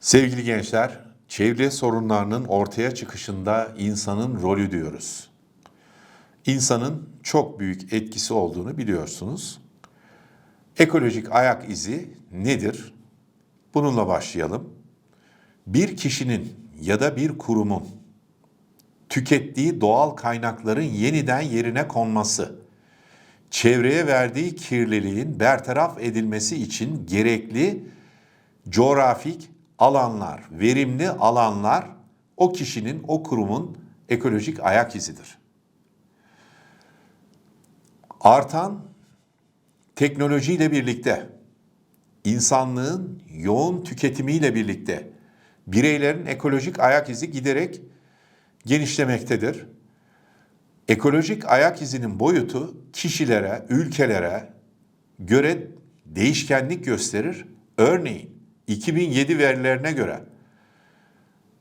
Sevgili gençler, çevre sorunlarının ortaya çıkışında insanın rolü diyoruz. İnsanın çok büyük etkisi olduğunu biliyorsunuz. Ekolojik ayak izi nedir? Bununla başlayalım. Bir kişinin ya da bir kurumun tükettiği doğal kaynakların yeniden yerine konması, çevreye verdiği kirliliğin bertaraf edilmesi için gerekli coğrafik alanlar, verimli alanlar o kişinin, o kurumun ekolojik ayak izidir. Artan teknolojiyle birlikte, insanlığın yoğun tüketimiyle birlikte bireylerin ekolojik ayak izi giderek genişlemektedir. Ekolojik ayak izinin boyutu kişilere, ülkelere göre değişkenlik gösterir. Örneğin 2007 verilerine göre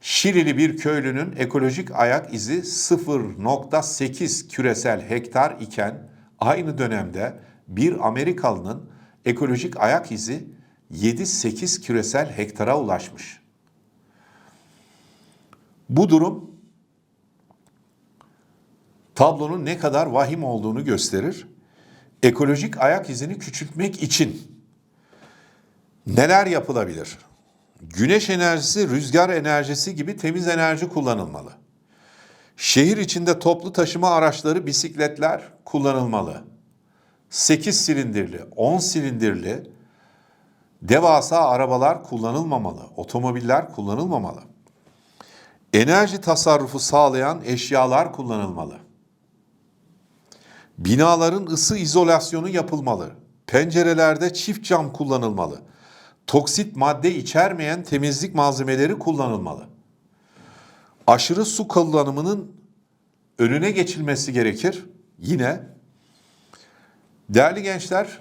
Şilili bir köylünün ekolojik ayak izi 0.8 küresel hektar iken aynı dönemde bir Amerikalının ekolojik ayak izi 7-8 küresel hektara ulaşmış. Bu durum tablonun ne kadar vahim olduğunu gösterir. Ekolojik ayak izini küçültmek için neler yapılabilir? Güneş enerjisi, rüzgar enerjisi gibi temiz enerji kullanılmalı. Şehir içinde toplu taşıma araçları, bisikletler kullanılmalı. 8 silindirli, 10 silindirli devasa arabalar kullanılmamalı, otomobiller kullanılmamalı. Enerji tasarrufu sağlayan eşyalar kullanılmalı. Binaların ısı izolasyonu yapılmalı. Pencerelerde çift cam kullanılmalı. Toksit madde içermeyen temizlik malzemeleri kullanılmalı. Aşırı su kullanımının önüne geçilmesi gerekir. Yine değerli gençler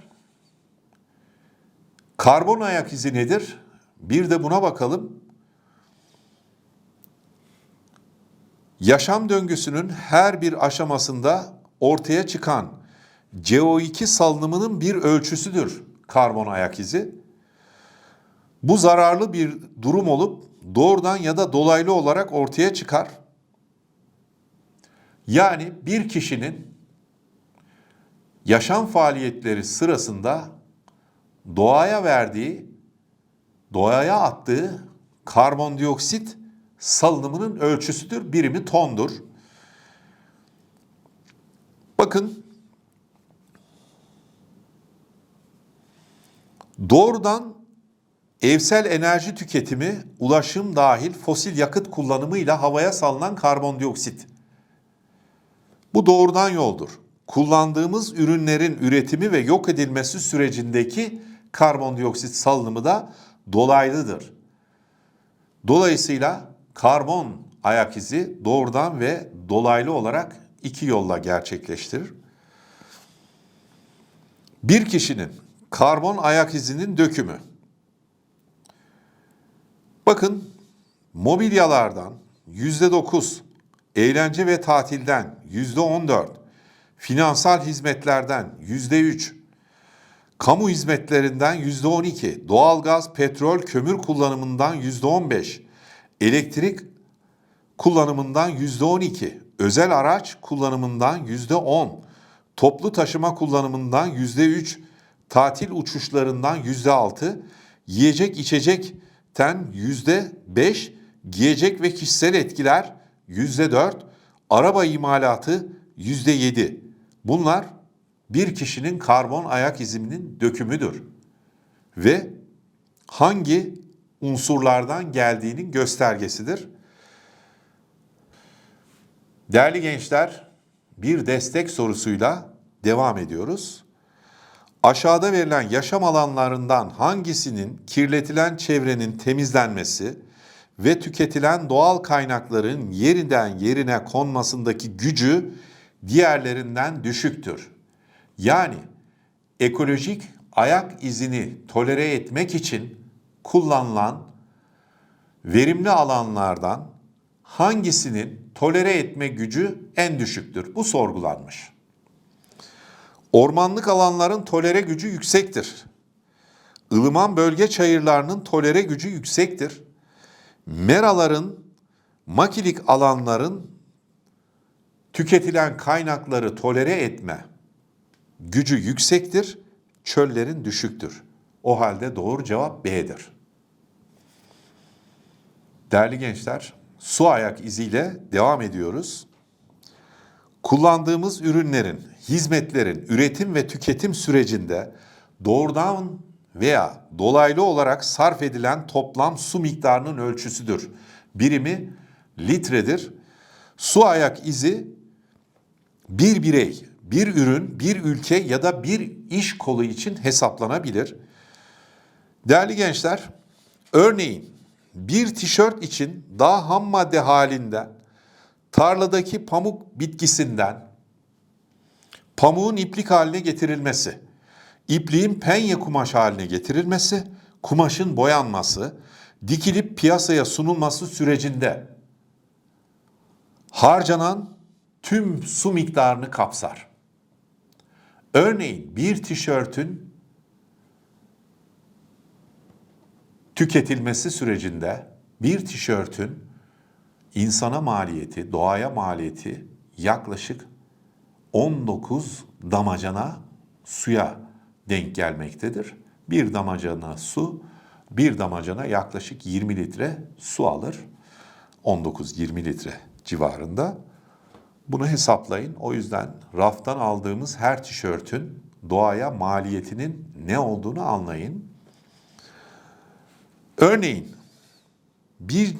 karbon ayak izi nedir? Bir de buna bakalım. Yaşam döngüsünün her bir aşamasında ortaya çıkan CO2 salınımının bir ölçüsüdür karbon ayak izi. Bu zararlı bir durum olup doğrudan ya da dolaylı olarak ortaya çıkar. Yani bir kişinin yaşam faaliyetleri sırasında doğaya verdiği, doğaya attığı karbondioksit salınımının ölçüsüdür, birimi tondur. Bakın doğrudan evsel enerji tüketimi, ulaşım dahil fosil yakıt kullanımıyla havaya salınan karbondioksit. Bu doğrudan yoldur. Kullandığımız ürünlerin üretimi ve yok edilmesi sürecindeki karbondioksit salınımı da dolaylıdır. Dolayısıyla karbon ayak izi doğrudan ve dolaylı olarak iki yolla gerçekleştirir. Bir kişinin karbon ayak izinin dökümü. Bakın mobilyalardan yüzde dokuz, eğlence ve tatilden yüzde on dört, finansal hizmetlerden yüzde üç, kamu hizmetlerinden yüzde on iki, doğalgaz, petrol, kömür kullanımından yüzde on beş, elektrik kullanımından yüzde on iki, özel araç kullanımından yüzde on, toplu taşıma kullanımından yüzde üç, tatil uçuşlarından yüzde altı, yiyecek içecekten yüzde beş, giyecek ve kişisel etkiler yüzde dört, araba imalatı yüzde yedi. Bunlar bir kişinin karbon ayak izinin dökümüdür. Ve hangi unsurlardan geldiğinin göstergesidir. Değerli gençler, bir destek sorusuyla devam ediyoruz. Aşağıda verilen yaşam alanlarından hangisinin kirletilen çevrenin temizlenmesi ve tüketilen doğal kaynakların yeniden yerine konmasındaki gücü diğerlerinden düşüktür? Yani ekolojik ayak izini tolere etmek için kullanılan verimli alanlardan hangisinin tolere etme gücü en düşüktür? Bu sorgulanmış. Ormanlık alanların tolere gücü yüksektir. Ilıman bölge çayırlarının tolere gücü yüksektir. Meraların, makilik alanların tüketilen kaynakları tolere etme gücü yüksektir, çöllerin düşüktür. O halde doğru cevap B'dir. Değerli gençler, su ayak iziyle devam ediyoruz. Kullandığımız ürünlerin, hizmetlerin üretim ve tüketim sürecinde doğrudan veya dolaylı olarak sarf edilen toplam su miktarının ölçüsüdür. Birimi litredir. Su ayak izi bir birey, bir ürün, bir ülke ya da bir iş kolu için hesaplanabilir. Değerli gençler, örneğin bir tişört için daha ham madde halinden tarladaki pamuk bitkisinden pamuğun iplik haline getirilmesi, ipliğin penye kumaş haline getirilmesi, kumaşın boyanması, dikilip piyasaya sunulması sürecinde harcanan tüm su miktarını kapsar. Örneğin bir tişörtün tüketilmesi sürecinde bir tişörtün insana maliyeti, doğaya maliyeti yaklaşık 19 damacana suya denk gelmektedir. Bir damacana su, bir damacana yaklaşık 20 litre su alır. 19-20 litre civarında. Bunu hesaplayın. O yüzden raftan aldığımız her tişörtün doğaya maliyetinin ne olduğunu anlayın. Örneğin bir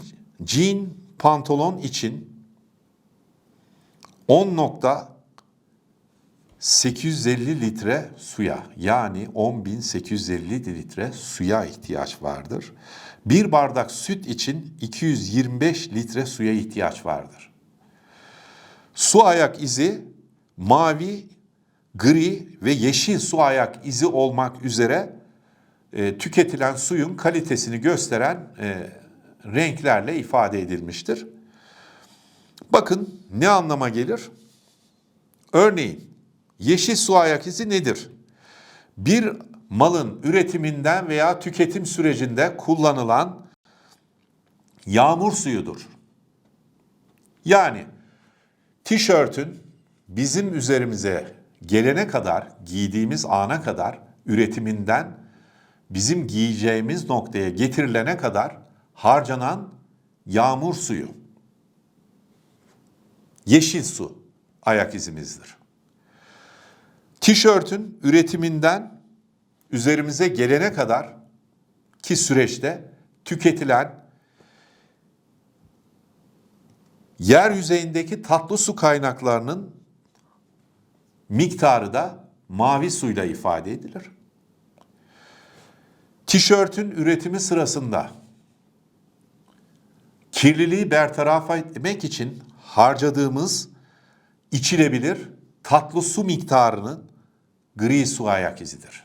jean pantolon için 10.850 litre suya yani 10.850 litre suya ihtiyaç vardır. Bir bardak süt için 225 litre suya ihtiyaç vardır. Su ayak izi mavi, gri ve yeşil su ayak izi olmak üzere e, tüketilen suyun kalitesini gösteren e, renklerle ifade edilmiştir. Bakın ne anlama gelir? Örneğin yeşil su ayak izi nedir? Bir malın üretiminden veya tüketim sürecinde kullanılan yağmur suyudur. Yani tişörtün bizim üzerimize gelene kadar, giydiğimiz ana kadar üretiminden bizim giyeceğimiz noktaya getirilene kadar harcanan yağmur suyu, yeşil su ayak izimizdir. Tişörtün üretiminden üzerimize gelene kadar ki süreçte tüketilen yer yüzeyindeki tatlı su kaynaklarının miktarı da mavi suyla ifade edilir. Tişörtün üretimi sırasında kirliliği bertaraf etmek için harcadığımız içilebilir tatlı su miktarının gri su ayak izidir.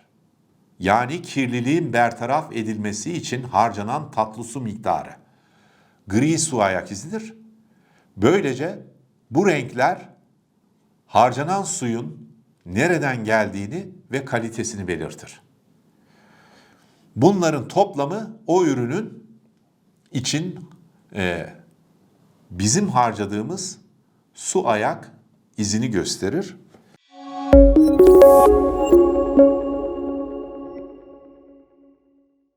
Yani kirliliğin bertaraf edilmesi için harcanan tatlı su miktarı gri su ayak izidir. Böylece bu renkler harcanan suyun nereden geldiğini ve kalitesini belirtir. Bunların toplamı o ürünün için e, bizim harcadığımız su ayak izini gösterir.